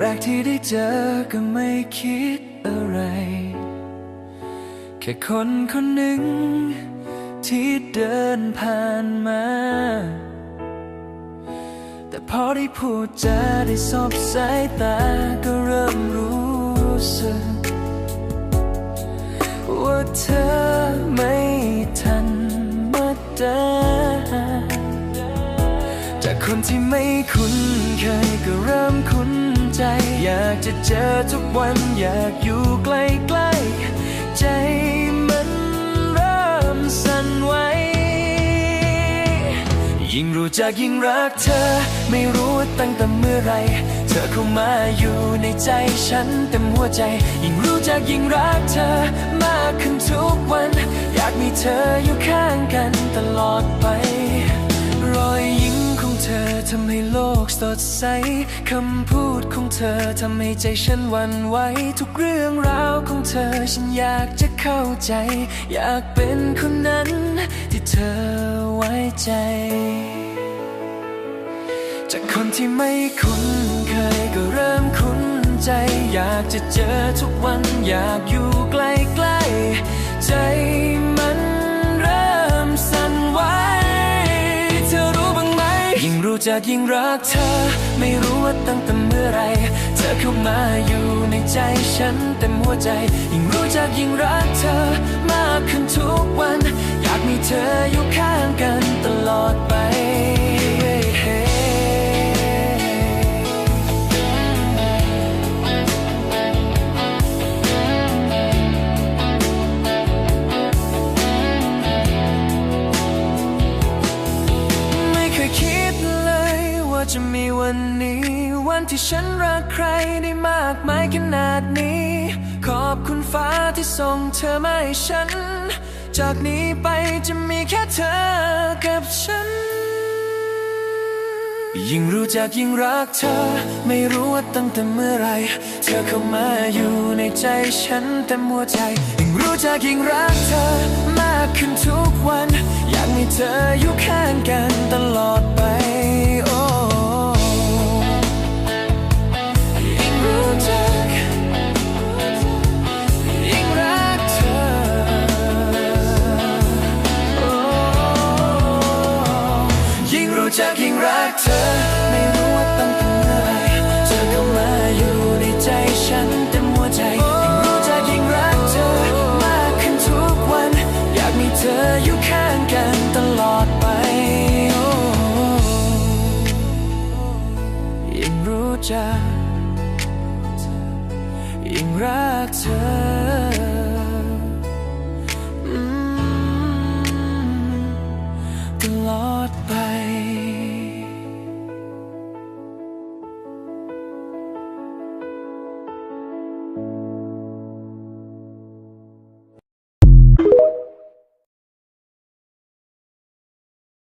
แรกที่ได้เจอก็ไม่คิดอะไร แค่คนคนหนึ่ง ที่เดินผ่านมา แต่พอได้พูดจาได้สบสายตาก็เริ่มรู้สึกว่าเธอ จากคนที่ไม่คุ้นเคยก็เริ่มคุ้นใจ อยากจะเจอทุกวันอยากอยู่ใกล้ๆ ใจมันเริ่มสั่นไหวยิ่งรู้จักยิ่งรักเธอ ไม่รู้ตั้งแต่เมื่อไร เธอเข้ามาอยู่ในใจฉันเต็มหัวใจ ยิ่งรู้จักยิ่งรักเธอ มากขึ้นทุกวัน อยากมีเธออยู่ข้างกันตลอดไปำให้โลกสดใส คำพูดของเธอทำให้ใจฉันวันไหว ทุกเรื่องราวของเธอฉันอยากจะเข้าใจ อยากเป็นคนนั้นที่เธอไว้ใจ จากคนที่ไม่คุ้นเคยก็เริ่มคุ้นใจ อยากจะเจอทุกวันอยากอยู่ใกล้ๆใจ จักยิ่งรักเธอ ไม่รู้ว่าตั้งแต่เมื่อไร เธอเข้ามาอยู่ในใจฉันเต็มหัวใจ ยิ่งรู้จักยิ่งรักเธอ มากขึ้นทุกวัน อยากมีเธออยู่ข้างกันตลอดไปไม่เคยคิดเลย จะมีวันนี้ วันที่ฉันรักใครได้มากมายขนาดนี้ ขอบคุณฟ้าที่ส่งเธอมาให้ฉัน จากนี้ไปจะมีแค่เธอกับฉัน ยิ่งรู้จักยิ่งรักเธอ ไม่รู้ว่าตั้งแต่เมื่อไหรเธอเข้ามาอยู่ในใจฉันเต็มหัวใจ ยิ่งรู้จักยิ่งรักเธอ มากขึ้นทุกวัน อยากมีเธออยู่ข้าง จะยิ่งรักเธอ ไม่รู้ว่าต้องแต่เมื่อไรเธอเข้ามาอยู่ในใจฉันเต็มหัวใจยิ่งรู้จักยิ่งรักเธอ มากขึ้นทุกวัน อยากมีเธออยู่ข้างกันตลอดไปยิ่งรู้จักยิ่งรักเธอ